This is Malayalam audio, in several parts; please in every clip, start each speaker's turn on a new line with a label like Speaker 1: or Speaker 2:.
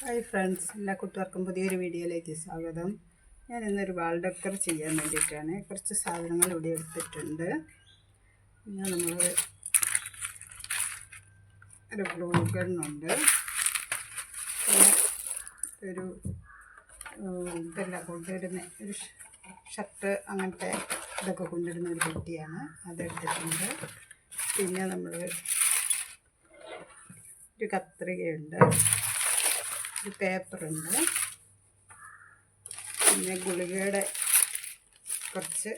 Speaker 1: ഹായ് ഫ്രണ്ട്സ് എല്ലാ കുട്ടികൾക്കും പുതിയൊരു വീഡിയോയിലേക്ക് സ്വാഗതം. ഞാൻ ഇന്നൊരു വാൾ ഡെക്കർ ചെയ്യാൻ വേണ്ടിയിട്ടാണ്. കുറച്ച് സാധനങ്ങൾ ഇവിടെ എടുത്തിട്ടുണ്ട്. പിന്നെ നമ്മൾ ഒരു ഗ്ലൂ ഒരു ഇതല്ല കൊണ്ടുവരുന്ന ഒരു ഷർട്ട് അങ്ങനത്തെ ഇതൊക്കെ കൊണ്ടുവരുന്ന ഒരു പെട്ടിയാണ് അതെടുത്തിട്ടുണ്ട് പിന്നെ നമ്മൾ ഒരു കത്രികയുണ്ട്. ഒരു പേപ്പറുണ്ട് പിന്നെ ഗുളികയുടെ കുറച്ച്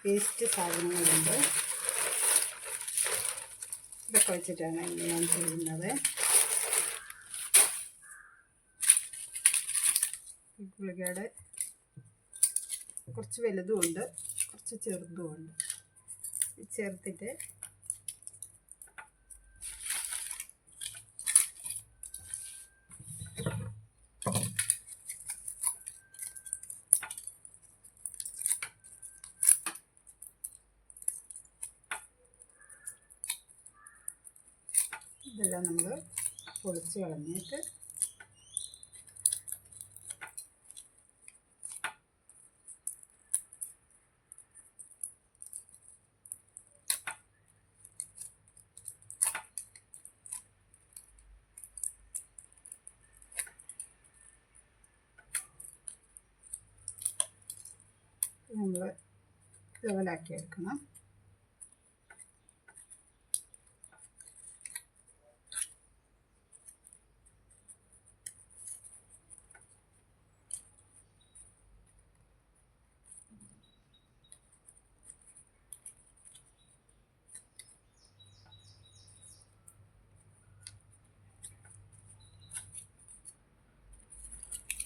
Speaker 1: പേസ്റ്റ് സാധനങ്ങളുണ്ട്. ഇതൊക്കെ വെച്ചിട്ടാണ് ഞാൻ ചെയ്യുന്നത്. ഗുളികയുടെ കുറച്ച് വലുതുമുണ്ട് കുറച്ച് ചെറുതുമുണ്ട് ചേർത്തിട്ട് ഇതെല്ലാം നമ്മൾ പൊളിച്ച് കളഞ്ഞിട്ട് നമ്മൾ ലെവലാക്കി എടുക്കണം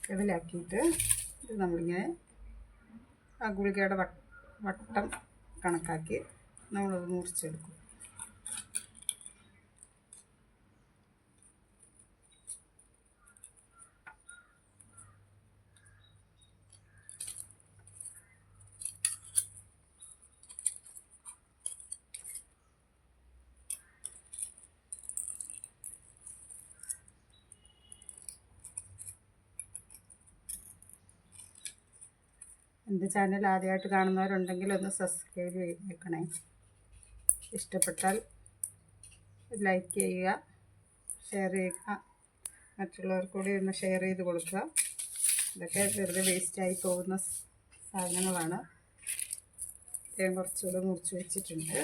Speaker 1: ലെവലാക്കിയിട്ട് ഇത് നമ്മളിങ്ങനെ ആ ഗുളികയുടെ വട്ടം കണക്കാക്കി നമ്മളത് മുറിച്ചെടുക്കും. എന്റെ ചാനൽ ആദ്യമായിട്ട് കാണുന്നവരുണ്ടെങ്കിൽ ഒന്ന് സബ്സ്ക്രൈബ് ചെയ്തേക്കണേ ഇഷ്ടപ്പെട്ടാൽ ലൈക്ക് ചെയ്യുക ഷെയർ ചെയ്യുക മറ്റുള്ളവർക്ക് കൂടി ഒന്ന് ഷെയർ ചെയ്ത് കൊടുക്കുക. ഇതൊക്കെ വെറുതെ വേസ്റ്റായി പോകുന്ന സാധനങ്ങളാണ്. ഞാൻ കുറച്ചുകൂടെ മുറിച്ച് വെച്ചിട്ടുണ്ട്.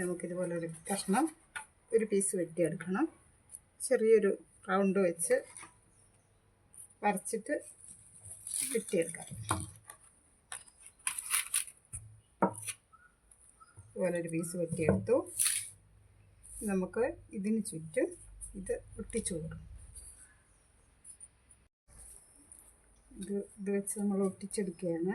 Speaker 1: നമുക്കിതുപോലെ ഒരു കഷ്ണം ഒരു പീസ് വെട്ടിയെടുക്കണം. ചെറിയൊരു റൗണ്ട് വെച്ച് വരച്ചിട്ട് വെട്ടിയെടുക്കാം. ഇതുപോലെ ഒരു പീസ് വെട്ടിയെടുത്തു. നമുക്ക് ഇതിന് ചുറ്റും ഇത് ഒട്ടിച്ചു കൊടുക്കും. ഇത് ഇത് വെച്ച് നമ്മൾ ഒട്ടിച്ചെടുക്കുകയാണ്.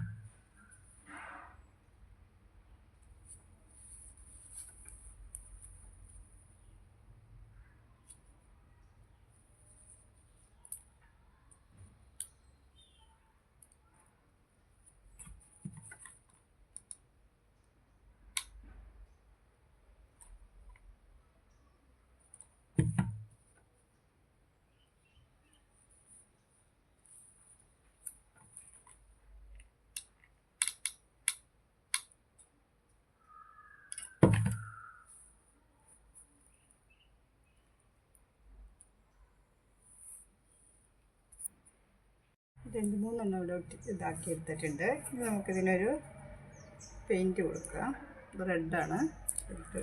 Speaker 1: രണ്ട് മൂന്നെണ്ണം ഇവിടെ ഇതാക്കി എടുത്തിട്ടുണ്ട്. ഇനി നമുക്കിതിനൊരു പെയിന്റ് കൊടുക്കാം. ഇത് റെഡാണ് റെഡ്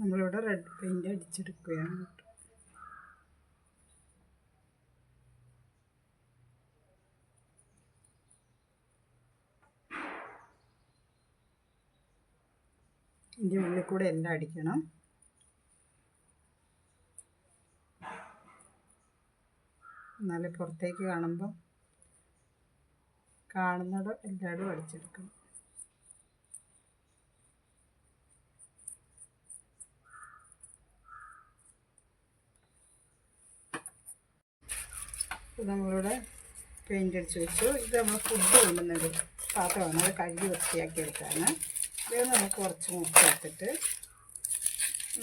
Speaker 1: നമ്മളിവിടെ റെഡ് പെയിന്റ് അടിച്ചെടുക്കുകയാണ്. കേട്ടോ ഇതിന്റെ ഉള്ളിൽ കൂടെ എല്ലാം അടിക്കണം? നല്ല പുറത്തേക്ക് കാണുമ്പോൾ കാണുന്നത് എല്ലാവരും അടിച്ചെടുക്കണം നമ്മളിവിടെ പെയിന്റ് അടിച്ച് വെച്ചു. ഇത് നമ്മൾ ഫുഡ് കൊണ്ടുവന്നൊരു പാത്രമാണ്. അത് കഴുകി വൃത്തിയാക്കി എടുക്കാണ് ഇത് നമുക്ക് കുറച്ച് മുട്ടെടുത്തിട്ട്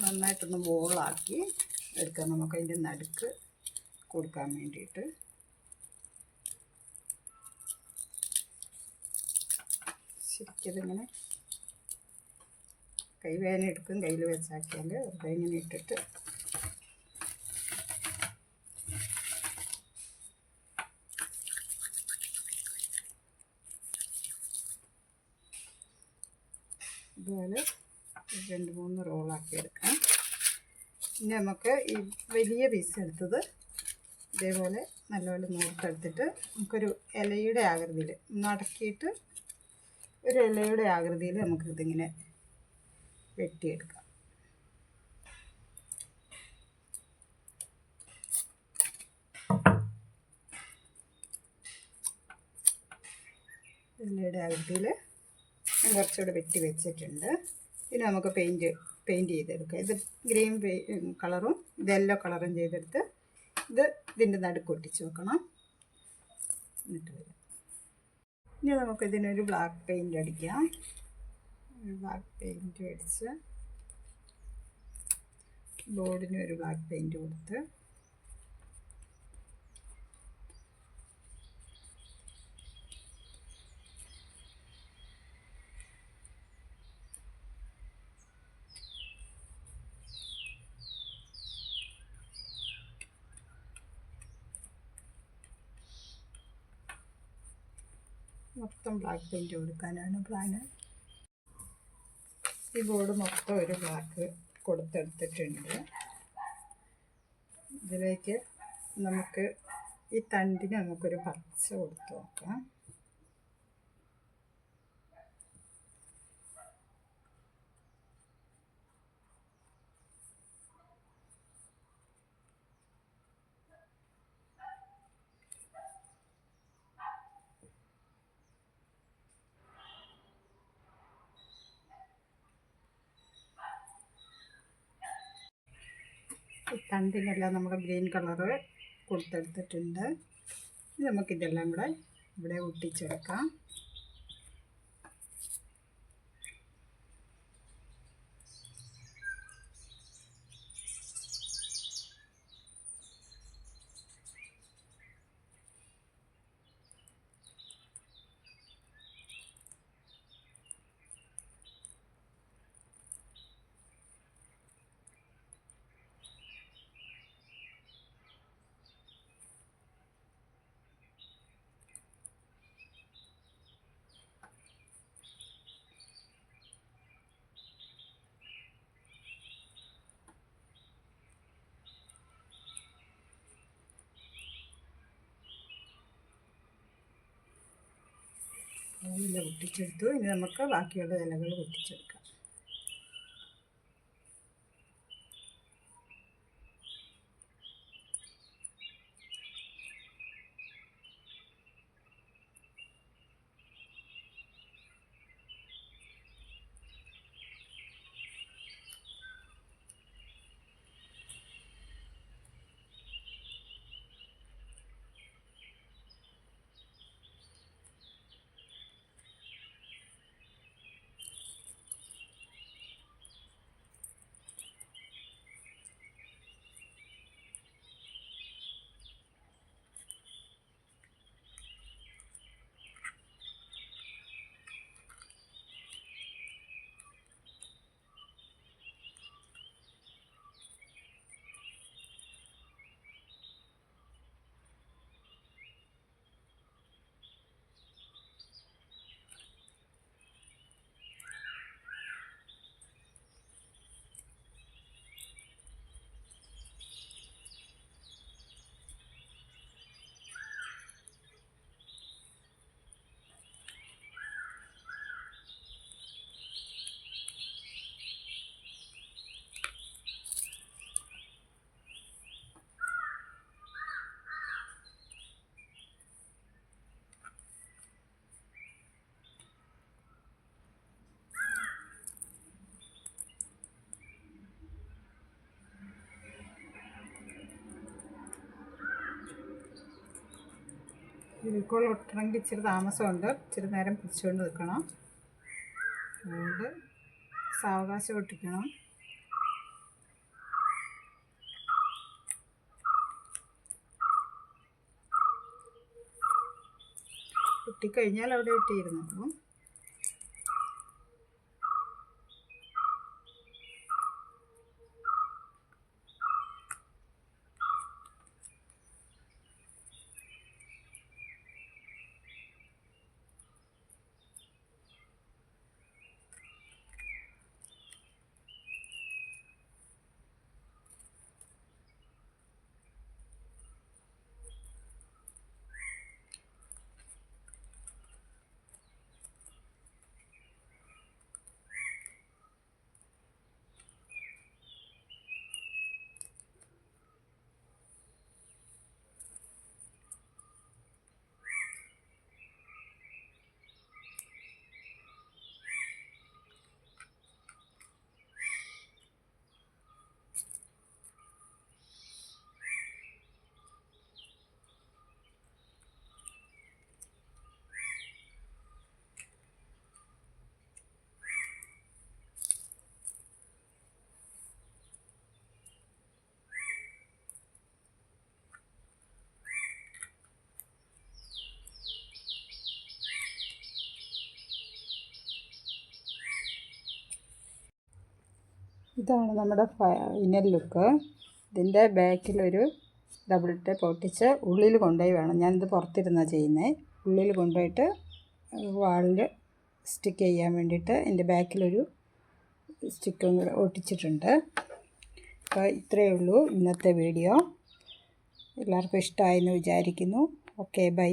Speaker 1: നന്നായിട്ടൊന്ന് ബോളാക്കി എടുക്കാം. നമുക്ക് അതിന്റെ നടുക്ക് കൊടുക്കാൻ വേണ്ടിയിട്ട്. ശരിക്കതിങ്ങനെ കൈ വേദന എടുക്കും. കയ്യിൽ വെച്ചാക്കിയാൽ വെറുതെ ഇങ്ങനെ ഇട്ടിട്ട് ഇതുപോലെ രണ്ട് മൂന്ന് റോളാക്കി എടുക്കാം. ഇനി നമുക്ക് ഈ വലിയ പീസ് എടുത്തത് ഇതേപോലെ നല്ലപോലെ നൂർത്തെടുത്തിട്ട് നമുക്കൊരു ഇലയുടെ ആകൃതിയിൽ നടക്കിയിട്ട് ഒരു ഇലയുടെ ആകൃതിയിൽ നമുക്കിതിങ്ങനെ വെട്ടിയെടുക്കാം. ഇലയുടെ ആകൃതിയിൽ കുറച്ചുകൂടെ വെട്ടി വെച്ചിട്ടുണ്ട്. ഇനി നമുക്ക് പെയിന്റ് പെയിന്റ് ചെയ്തെടുക്കാം. ഇത് ഗ്രീൻ കളറും ഇത് യെല്ലോ കളറും ചെയ്തെടുത്ത് ഇത് ഇതിന്റെ നടുക്ക് ഒട്ടിച്ച് വെക്കണം. എന്നിട്ട് വരാം. ഇനി നമുക്ക് ഇതിനൊരു ബ്ലാക്ക് പെയിന്റ് അടിക്കാം. ബ്ലാക്ക് പെയിന്റ് അടിച്ച് ബോർഡിന് ഒരു ബ്ലാക്ക് പെയിന്റ് കൊടുത്ത് മൊത്തം ബ്ലാക്ക് പെയിന്റ് കൊടുക്കാനാണ് പ്ലാന് ഈ ബോർഡ് മൊത്തം ഒരു ബ്ലാക്ക് കൊടുത്തെടുത്തിട്ടുണ്ട്. ഇതിലേക്ക് നമുക്ക് ഈ തണ്ടിന് നമുക്കൊരു പച്ച കൊടുത്ത് നോക്കാം. തണ്ടിനെല്ലാം നമ്മൾ ഗ്രീൻ കളറ് കൊടുത്തെടുത്തിട്ടുണ്ട്. നമുക്കിതെല്ലാം കൂടെ ഇവിടെ ഒട്ടിച്ചെടുക്കാം. പൊട്ടിച്ചെടുത്തു ഇനി നമുക്ക് ബാക്കിയുള്ള ഇലകൾ പൊട്ടിച്ചെടുക്കാം. ഫെവിക്കോൾ ഒട്ടണമെങ്കിൽ ഇച്ചിരി താമസമുണ്ട്. ഇച്ചിരി നേരം പിടിച്ചുകൊണ്ട് നിൽക്കണം. അതുകൊണ്ട് സാവകാശം ഒട്ടിക്കണം. ഒട്ടിക്കഴിഞ്ഞാൽ അവിടെ ഒട്ടിയിരുന്നു. അപ്പം ഇതാണ് നമ്മുടെ ഫൈനൽ ലുക്ക് ഇതിന്റെ ബാക്കിലൊരു ഡബിൾ ടേപ്പ് ഒട്ടിച്ച് ഉള്ളിൽ കൊണ്ടുപോയി വേണം. ഞാനിത് പുറത്തിരുന്നാണ് ചെയ്യുന്നത് ഉള്ളിൽ കൊണ്ടുപോയിട്ട് വാളിൽ സ്റ്റിക്ക് ചെയ്യാൻ വേണ്ടിയിട്ട് എന്റെ ബാക്കിലൊരു സ്റ്റിക്കും കൂടെ ഒട്ടിച്ചിട്ടുണ്ട്. അപ്പോൾ ഇത്രയേ ഉള്ളൂ ഇന്നത്തെ വീഡിയോ എല്ലാവർക്കും ഇഷ്ടമായെന്ന് വിചാരിക്കുന്നു. Okay bye